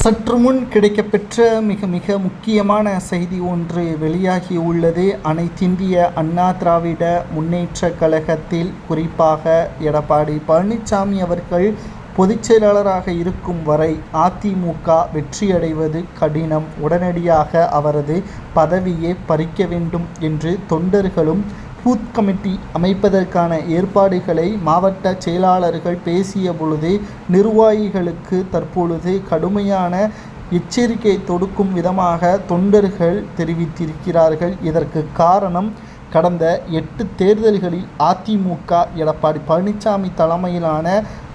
சற்று முன் கிடைக்கப்பெற்ற மிக மிக முக்கியமான செய்தி ஒன்று வெளியாகியுள்ளது அனைத்திந்திய அண்ணா திராவிட முன்னேற்ற கழகத்தில் குறிப்பாக எடப்பாடி பழனிசாமி அவர்கள் பொதுச் செயலாளராக இருக்கும் வரை அதிமுக வெற்றியடைவது கடினம். உடனடியாக அவரது பதவியை பறிக்க வேண்டும் என்று தொண்டர்களும் பூத் கமிட்டி அமைப்பதற்கான ஏற்பாடுகளை மாவட்ட செயலாளர்கள் பேசிய பொழுது நிர்வாகிகளுக்கு தற்பொழுது கடுமையான எச்சரிக்கை தொடுக்கும் விதமாக தொண்டர்கள் தெரிவித்திருக்கிறார்கள். இதற்கு காரணம் கடந்த எட்டு தேர்தல்களில் அதிமுக எடப்பாடி பழனிசாமி தலைமையிலான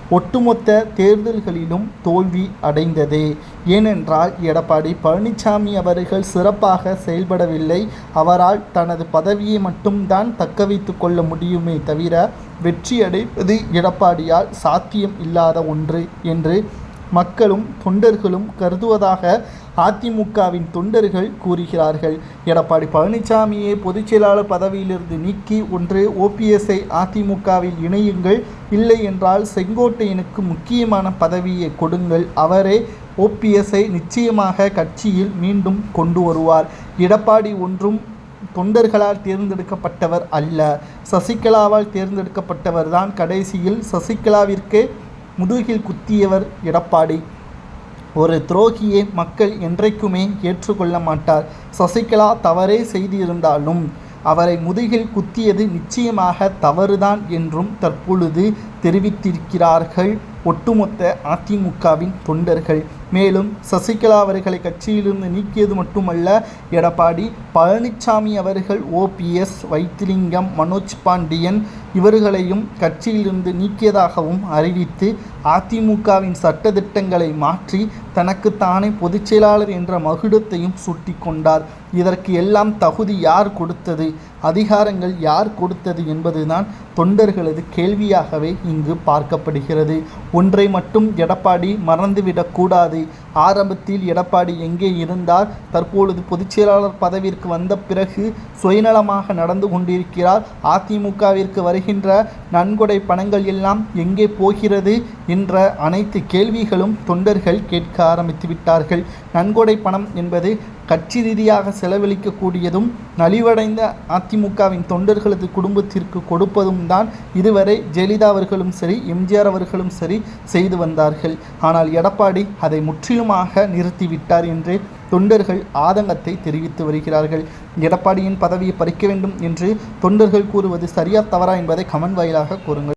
ஒட்டுமொத்த தேர்தல்களிலும் தோல்வி அடைந்தது. ஏனென்றால் எடப்பாடி பழனிசாமி அவர்கள் சிறப்பாக செயல்படவில்லை. அவரால் தனது பதவியை மட்டும்தான் தக்க வைத்து கொள்ள முடியுமே தவிர வெற்றி அடைவது எடப்பாடியால் சாத்தியம் இல்லாத ஒன்று என்று மக்களும் தொண்டர்களும் கருதுவதாக அதிமுகவின் தொண்டர்கள் கூறுகிறார்கள். எடப்பாடி பழனிசாமியை பொதுச் செயலாளர் பதவியிலிருந்து நீக்கி ஒன்று ஓபிஎஸ்ஐ அதிமுகவில் இணையுங்கள். இல்லை என்றால் செங்கோட்டையனுக்கு முக்கியமான பதவியை கொடுங்கள். அவரே ஓபிஎஸ்ஐ நிச்சயமாக கட்சியில் மீண்டும் கொண்டு வருவார். எடப்பாடி ஒன்றும் தொண்டர்களால் தேர்ந்தெடுக்கப்பட்டவர் அல்ல. சசிகலாவால் தேர்ந்தெடுக்கப்பட்டவர் தான் கடைசியில் சசிகலாவிற்கு முதுகில் குத்தியவர் எடப்பாடி. ஒரு துரோகியை மக்கள் என்றைக்குமே ஏற்றுக்கொள்ள மாட்டார். சசிகலா தவறே செய்திருந்தாலும் அவரை முதுகில் குத்தியது நிச்சயமாக தவறுதான் என்றும் தற்பொழுது தெரிவித்திருக்கிறார்கள். ஒட்டுமொத்த அதிமுகவின் தொண்டர்கள். மேலும் சசிகலா அவர்களை கட்சியிலிருந்து நீக்கியது மட்டுமல்ல எடப்பாடி பழனிசாமி அவர்கள் ஓபிஎஸ் வைத்திலிங்கம் மனோஜ் பாண்டியன் இவர்களையும் கட்சியிலிருந்து நீக்கியதாகவும் அறிவித்து அதிமுகவின் சட்டதிட்டங்களை மாற்றி தனக்குத்தானே பொதுச் செயலாளர் என்ற மகுடத்தையும் சூட்டிக்கொண்டார் இதற்கு எல்லாம் தகுதி யார் கொடுத்தது? அதிகாரங்கள் யார் கொடுத்தது என்பதுதான் தொண்டர்களது கேள்வியாகவே இங்கு பார்க்கப்படுகிறது. ஒன்றை மட்டும் எடப்பாடி மறந்துவிடக்கூடாது ஆரம்பத்தில் எடப்பாடி எங்கே இருந்தார்? தற்பொழுது பொதுச்செயலாளர் பதவிற்கு வந்த பிறகு சுயநலமாக நடந்து கொண்டிருக்கிறார். அதிமுகவிற்கு வருகின்ற நன்கொடை பணங்கள் எல்லாம் எங்கே போகிறது? என்ற அனைத்து கேள்விகளும் தொண்டர்கள் கேட்க ஆரம்பித்து விட்டார்கள். நன்கொடை பணம் என்பது கட்சி ரீதியாக செலவழிக்கக்கூடியதும் நலிவடைந்த அதிமுகவின் தொண்டர்களது குடும்பத்திற்கு கொடுப்பதும் தான் இதுவரை ஜெயலலிதா அவர்களும் சரி எம்ஜிஆர் அவர்களும் சரி செய்து வந்தார்கள். ஆனால் எடப்பாடி அதை முற்றிலுமாக நிறுத்திவிட்டார் என்று தொண்டர்கள் ஆதங்கத்தை தெரிவித்து வருகிறார்கள். எடப்பாடியின் பதவியை பறிக்க வேண்டும் என்று தொண்டர்கள் கூறுவது சரியா தவறா என்பதை கமன் வாயிலாக கூறுங்கள்.